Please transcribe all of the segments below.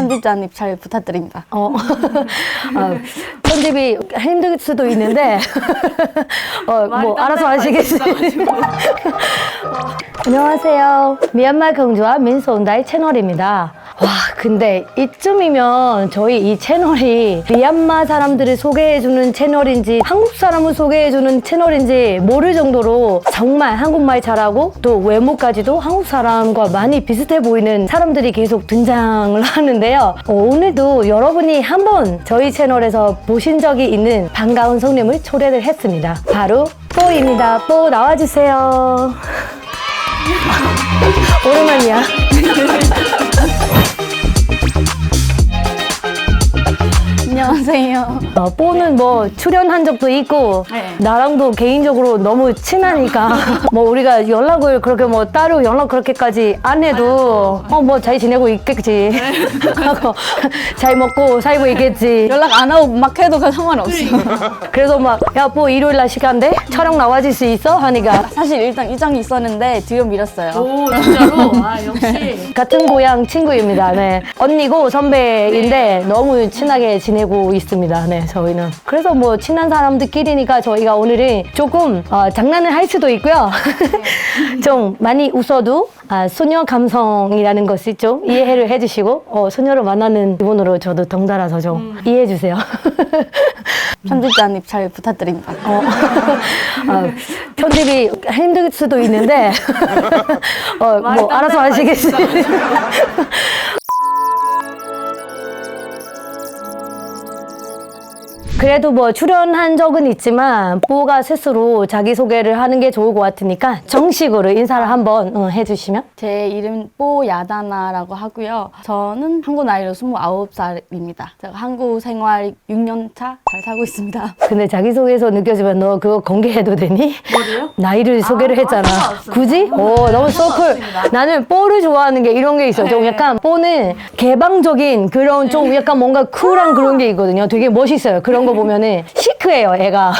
편집자님 잘 부탁드립니다. 어, 어, 편집이 힘들 수도 있는데, 어, 뭐, 알아서 하시겠지. 안녕하세요. 미얀마 경주와 민소운다의 채널입니다. 와, 근데 이쯤이면 저희 이 채널이 미얀마 사람들을 소개해주는 채널인지 한국 사람을 소개해주는 채널인지 모를 정도로 정말 한국말 잘하고 또 외모까지도 한국 사람과 많이 비슷해 보이는 사람들이 계속 등장을 하는데요. 어, 오늘도 여러분이 한번 저희 채널에서 보신 적이 있는 반가운 성님을 초대를 했습니다. 바로 뽀입니다. 뽀 나와주세요. 오랜만이야. 안녕하세요. 어, 뽀는 뭐 출연한 적도 있고 네. 나랑도 개인적으로 너무 친하니까 뭐 우리가 연락을 그렇게 뭐 따로 연락 그렇게까지 안 해도 어 뭐 잘 지내고 있겠지 하고 잘 먹고 살고 있겠지 연락 안 하고 막 해도 그 상관없어요. 그래서 막 야 뽀 일요일 날 시간 돼? 촬영 나와줄 수 있어? 하니까 사실 일단 일정이 있었는데 뒤로 미뤘어요. 오 진짜로? 아 역시 같은 고향 친구입니다 네 언니고 선배인데 너무 친하게 지내고 있습니다. 네 저희는. 그래서 뭐 친한 사람들끼리니까 저희가 오늘은 조금 어, 장난을 할 수도 있고요. 좀 많이 웃어도 아, 소녀 감성이라는 것을 좀 이해를 해주시고 어, 소녀를 만나는 기분으로 저도 덩달아서 좀 이해해 주세요. 편집자님 잘 부탁드립니다. 어, 어, 편집이 힘들 수도 있는데 어, 뭐 알아서 하시겠지. 그래도 뭐 출연한 적은 있지만 뽀가 스스로 자기소개를 하는 게 좋을 것 같으니까 정식으로 인사를 한번 어, 해주시면 제 이름 뽀야다나라고 하고요. 저는 한국 나이로 29살입니다. 제가 한국 생활 6년 차 잘 살고 있습니다. 근데 자기소개에서 느껴지면 너 그거 공개해도 되니? 뭐래요? 나이를 소개를 했잖아. 굳이? 오, 너무 소쿨. 나는 뽀를 좋아하는 게 이런 게 있어. 좀 약간 뽀는 개방적인 그런 좀 약간 뭔가 쿨한 그런 게 있거든요. 되게 멋있어요. 그런 거 보면은 시크해요, 애가.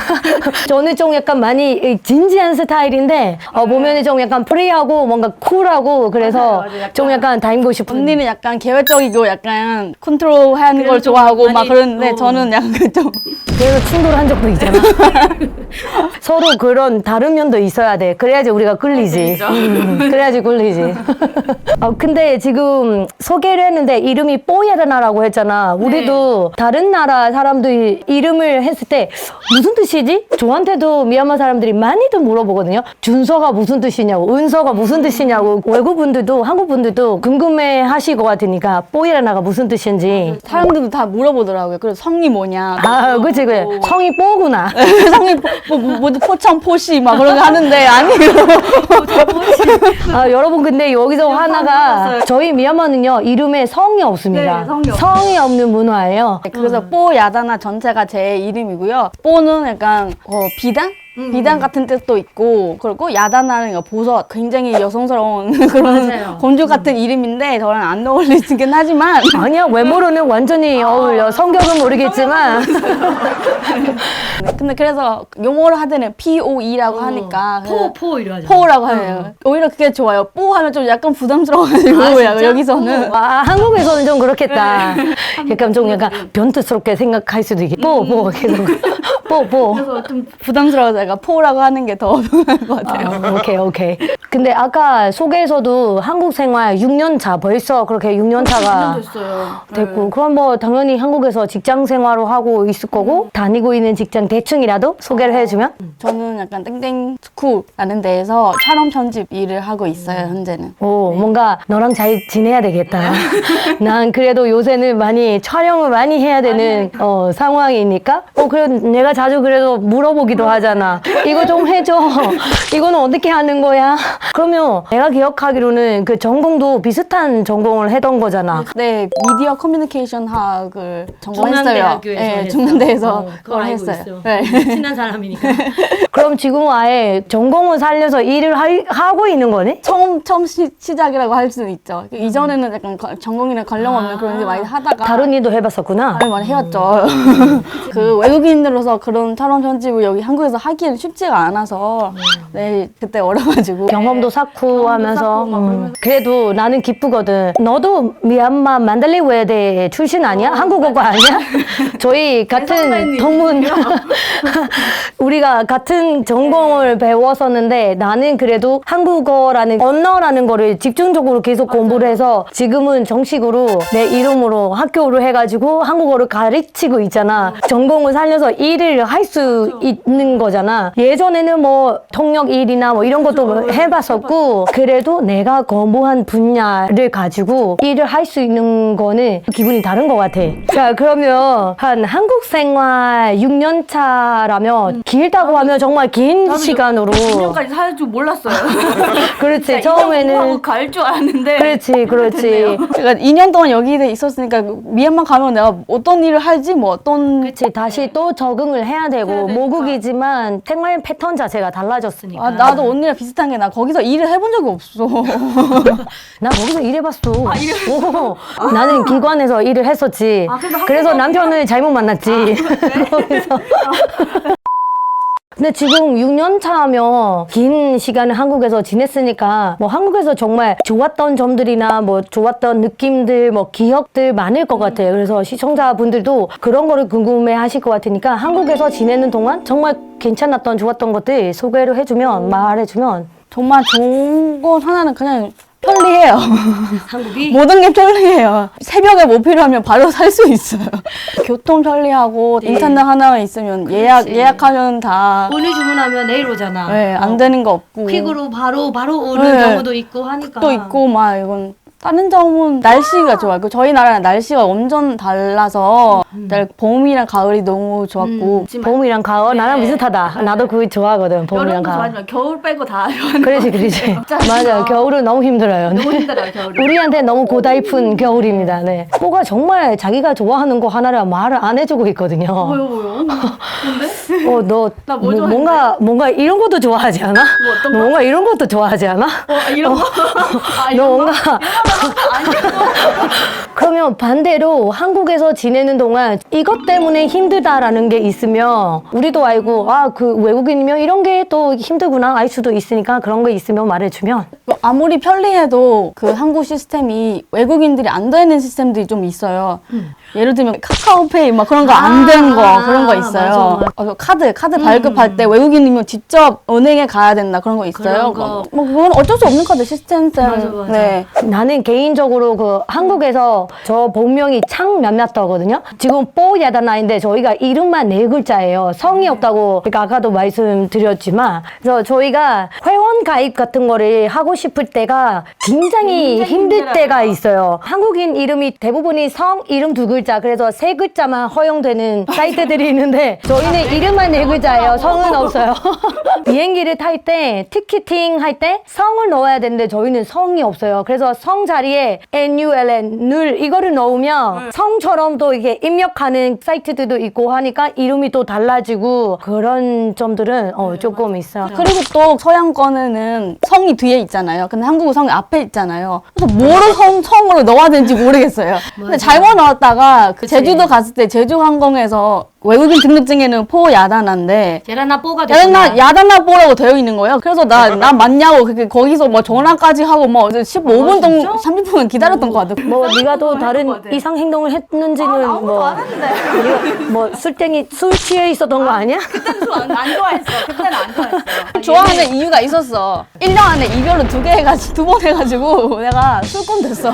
저는 좀 약간 많이 진지한 스타일인데, 어, 보면은 좀 약간 프리하고 뭔가 쿨하고 그래서 좀 약간 닮고 싶은. 언니는 약간 계획적이고 약간 컨트롤하는 걸 좋아하고 막 그러는데 저는 약간 좀 그래서 충돌한 적도 있잖아. 서로 그런 다른 면도 있어야 돼. 그래야지 우리가 끌리지. 음, 그래야지 끌리지. 아, 근데 지금 소개를 했는데 이름이 뽀야다나라고 했잖아. 우리도 다른 나라 사람들이 이름을 했을 때 무슨 뜻이지? 저한테도 미얀마 사람들이 많이들 물어보거든요. 준서가 무슨 뜻이냐고, 은서가 무슨 뜻이냐고. 외국 분들도 한국 분들도 궁금해 하실 것 같으니까 뽀야다나가 무슨 뜻인지. 사람들도 다 물어보더라고요. 그래서 성이 뭐냐. 아, 그치, 그래. 성이 뽀구나. 성이 뭐, 뭐, 뭐, 포창 포시 막 그런 거 하는데 아니에요. 아, 여러분 근데 여기서 하나가 저희 미얀마는요 이름에 성이 없습니다. 네, 성이 없어요. 성이 없는 문화예요. 그래서 뽀 야다나 전체가 제 이름이고요. 뽀는 약간 어, 비단? 비단 같은 뜻도 있고 그리고 야다나는 보석 굉장히 여성스러운 그런 맞아요. 공주 같은 이름인데 저랑 안 어울리긴 하지만. 아니야 외모로는 완전히 어울려. 성격은 모르겠지만. 근데 그래서 용어로 할 때는 POE라고 하니까. 포 이러 포라고 해요. 오히려 그게 좋아요. 뽀 하면 좀 약간 부담스러워가지고 여기서는. 아 한국에서는 좀 그렇겠다. 약간 좀 약간 변태스럽게 생각할 수도 있겠고 뽀뽀 계속 뽀뽀. 좀 부담스러워서 약간 포라고 하는 게 더 편할 것 같아요. 아, 오케이 오케이. 근데 아까 소개에서도 한국 생활 6년 차 벌써 그렇게 6년 차가 됐어요. 됐고 그럼 뭐 당연히 한국에서 직장 생활을 하고 있을 거고 다니고 있는 직장 대충이라도 소개를 해주면? 저는 약간 땡땡 스쿨라는 데에서 촬영 편집 일을 하고 있어요 현재는. 오 뭔가 너랑 잘 지내야 되겠다. 난 그래도 요새는 많이 촬영을 많이 해야 되는 어, 상황이니까? 어 그래 내가 자주 그래도 물어보기도 하잖아 이거 좀 해줘 이거는 어떻게 하는 거야 그러면 내가 기억하기로는 그 전공도 비슷한 전공을 했던 거잖아 네 미디어 커뮤니케이션 학을 전공했어요. 중앙대학교에서 네, 했어. 중앙대에서 어, 그거 그걸 알고 했어요. 있어. 네. 친한 사람이니까. 그럼 지금 아예 전공을 살려서 일을 하, 하고 있는 거네? 처음 처음 시, 시작이라고 할 수는 있죠. 이전에는 약간 거- 전공이랑 관련 없는 그런 일 많이 하다가 다른 일도 해봤었구나 많이 많이 해왔죠. 그 외국인으로서 그런 촬영 편집을 여기 한국에서 하기는 쉽지가 않아서 네 그때 어려가지고 경험도 쌓고 하면서 쌓고 막 음. 그러면서. 그래도 나는 기쁘거든. 너도 미얀마 만달리 외대 출신 아니야? 한국어가 아니야? 저희 같은 선배님. 동문 우리가 같은 전공을 배웠었는데 나는 그래도 한국어라는 언어라는 거를 집중적으로 계속 공부를 해서 지금은 정식으로 내 이름으로 학교를 해가지고 한국어를 가르치고 있잖아. 전공을 살려서 일을 할 수 있는 거잖아. 예전에는 뭐 통역 일이나 뭐 이런 것도 해봤었고 그래도 내가 공부한 분야를 가지고 일을 할 수 있는 거는 기분이 다른 것 같아. 자 그러면 한 한국 생활 6년 차라면 길다고 하면 정말 긴 시간으로. 2년까지 살 줄 몰랐어요. 그렇지. 처음에는 갈 줄 알았는데 그렇지 그렇지. 제가 2년 동안 여기에 있었으니까 미얀마 가면 내가 어떤 일을 할지 뭐 어떤 그렇지. 다시 또 적응을 해야 되고 모국이지만 생활 패턴 자체가 달라졌으니까 아, 나도 언니랑 비슷한 게 나 거기서 일을 해본 적이 없어. 나 거기서 일해봤어. 오, 나는 기관에서 일을 했었지. 그래서 남편을 잘못 만났지. 거기서. 근데 지금 6년 차면 긴 시간을 한국에서 지냈으니까 뭐 한국에서 정말 좋았던 점들이나 뭐 좋았던 느낌들 뭐 기억들 많을 것 같아요. 그래서 시청자분들도 그런 거를 궁금해 하실 것 같으니까 한국에서 지내는 동안 정말 괜찮았던 좋았던 것들 소개를 해주면 말해주면 정말 좋은 건 하나는 그냥 편리해요. 한국이 모든 게 편리해요. 새벽에 뭐 필요하면 바로 살 수 있어요. 교통 편리하고 인터넷 하나 있으면 예약 그렇지. 예약하면 다 오늘 주문하면 내일 오잖아. 네, 안 되는 거 없고 퀵으로 바로 바로 오는 네. 경우도 있고 하니까. 또 있고 막 이건 다른 점은 날씨가 좋아요. 그 저희 나라랑 날씨가 완전 달라서 날 봄이랑 가을이 너무 좋았고 봄이랑 가을 나랑 비슷하다. 나도 그거 좋아하거든. 봄이랑 가을. 겨울 빼고 다 좋아하는 그렇지, 그렇지. 맞아. 겨울은 너무 힘들어요. 너무 힘들어요 겨울. 우리한테 너무 고달픈 겨울입니다. 네. 뭐가 정말 자기가 좋아하는 거 하나를 말을 안 해주고 있거든요. 뭐요 뭐요? 근데 어, 너 나뭐 뭐- 좋아하는데? 뭔가 뭔가 이런 것도 좋아하지 않아? 어떤 너 뭔가 이런 것도 좋아하지 않아? 어, 이런 거? 아, 너 이런 거? 뭔가 그러면 반대로 한국에서 지내는 동안 이것 때문에 힘들다라는 게 있으면 우리도 알고 아 그 외국인이면 이런 게 또 힘들구나 알 수도 있으니까 그런 거 있으면 말해주면 뭐 아무리 편리해도 그 한국 시스템이 외국인들이 안 되는 시스템들이 좀 있어요. 예를 들면 카카오페이 막 그런 거 안 된거 음. 아, 그런 거 맞아, 있어요. 맞아. 어, 카드 카드 발급할 때 외국인이면 직접 은행에 가야 된다 그런 거 있어요. 그런 거. 뭐 그건 어쩔 수 없는 카드 시스템 때문에. 맞아, 맞아. 네. 나는 개인적으로 그 한국에서 저 본명이 창 몇몇더거든요. 지금 뽀야다나인데 저희가 이름만 네 글자예요. 성이 없다고 그러니까 아까도 말씀드렸지만 그래서 저희가 회원 가입 같은 거를 하고 싶을 때가 굉장히 굉장히 힘들 힘들어요. 때가 있어요. 한국인 이름이 대부분이 성 이름 두 글자 그래서 세 글자만 허용되는 사이트들이 있는데 저희는 이름만 네 글자예요. 성은 없어요. 비행기를 탈 때 티켓팅 할 때 성을 넣어야 되는데 저희는 성이 없어요. 그래서 성 자리에 NULN 늘 이거를 넣으면 성처럼 또 이게 입력하는 사이트들도 있고 하니까 이름이 또 달라지고 그런 점들은 어, 조금 있어. 그리고 또 서양권에는 성이 뒤에 있잖아요. 근데 한국은 성이 앞에 있잖아요. 그래서 뭐를 성, 성으로 넣어야 되는지 모르겠어요. 근데 잘못 넣었다가 그 제주도 갔을 때 제주 항공에서 외국인 등록증에는 포 야단한데 제라나 뽀가 야단나 야단나 뽀라고 되어 있는 거예요. 그래서 나 나 맞냐고 그게 거기서 뭐 전화까지 하고 뭐 15분 동안 30분 기다렸던 것 같아. 뭐 네가 또 다른 이상 행동을 했는지는 뭐 네가 뭐 술땡이 술 취해 있었던 거 아니야? 안, 안 좋아했어. 그때는 안 좋아했어. 좋아하는 이유가 있었어. 1년 안에 이별을 두 개 해가지고 두 번 해가지고 내가 술꾼 됐어.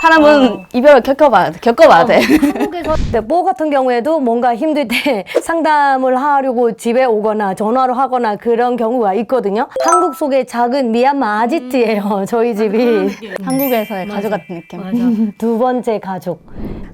사람은 이별을 겪어봐야 돼. 겪어봐야 돼. 한국에서 근데 뽀 같은 경우에도 뭔가 힘들 때 상담을 하려고 집에 오거나 전화를 하거나 그런 경우가 있거든요. 한국 속의 작은 미얀마 아지트예요. 저희 집이. 한국에서의 가족 같은 느낌. 두 번째 가족.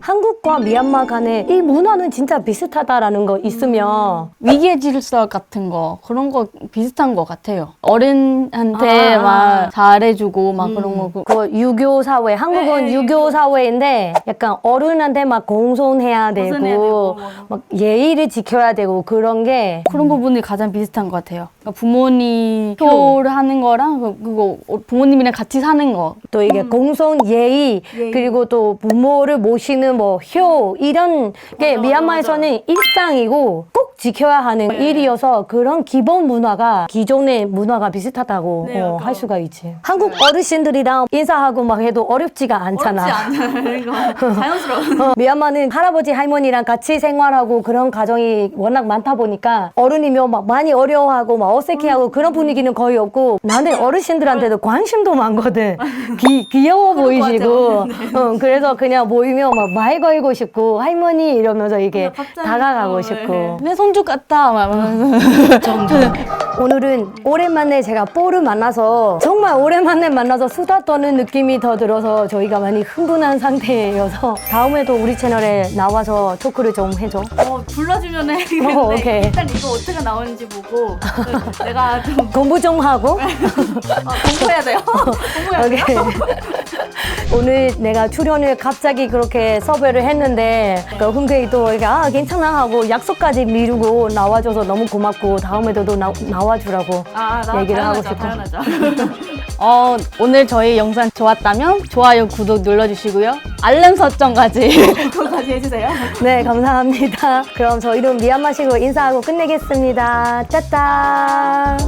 한국과 미얀마 간의 이 문화는 진짜 비슷하다라는 거 있으면 위기의 질서 같은 거 그런 거 비슷한 것 같아요. 어른한테 아, 막 잘해주고 막 그런 거. 그- 그 유교 사회, 한국은 유교 사회인데 약간 어른한테 막 공손해야 되고, 공손해야 되고, 막 예의를 지켜야 되고 그런 게 그런 부분이 가장 비슷한 것 같아요. 그러니까 부모님 표를 하는 거랑 그- 그거 부모님이랑 같이 사는 거. 또 이게 공손 예의 그리고 또 부모를 모시는 있는 뭐효 이런 게 미얀마에서는 일상이고 꼭 지켜야 하는 일이어서 그런 기본 문화가 기존의 문화가 비슷하다고 네, 어, 아까- 할 수가 있지. 한국 어르신들이랑 인사하고 막 해도 어렵지가 않잖아. 어렵지 않아요. 이거 자연스러운. 어, 미얀마는 할아버지 할머니랑 같이 생활하고 그런 가정이 워낙 많다 보니까 어른이면 막 많이 어려워하고 막 어색해하고 그런 분위기는 거의 없고 나는 어르신들한테도 관심도 많거든. 귀, 귀여워 보이시고. 어, 그래서 그냥 모이면 막 말 걸고 싶고 할머니 이러면서 이게 다가가고 싶고. 내 손주 같다. 막 이러면서. 오늘은 오랜만에 제가 뽀를 만나서 정말 오랜만에 만나서 수다 떠는 느낌이 더 들어서 저희가 많이 흥분한 상태여서 다음에도 우리 채널에 나와서 토크를 좀 해줘. 어, 불러주면 해. 근데 어, 오케이. 일단 이거 어떻게 나오는지 보고 내가 좀 공부 좀 하고. 어, 공부해야 돼요. 공부해야 돼요. 오케이. 오늘 내가 출연을 갑자기 그렇게 섭외를 했는데 그 흔쾌히 또 이렇게 아 괜찮아 하고 약속까지 미루고 나와줘서 너무 고맙고 다음에도 또 나, 나와 주라고 아, 나 얘기를 하고 당연하죠, 싶어. 당연하죠. 어, 오늘 저희 영상 좋았다면 좋아요, 구독 눌러주시고요. 알람 설정까지 그거까지 해주세요. 네 감사합니다. 그럼 저희는 미얀마식으로 인사하고 끝내겠습니다. 짜잔.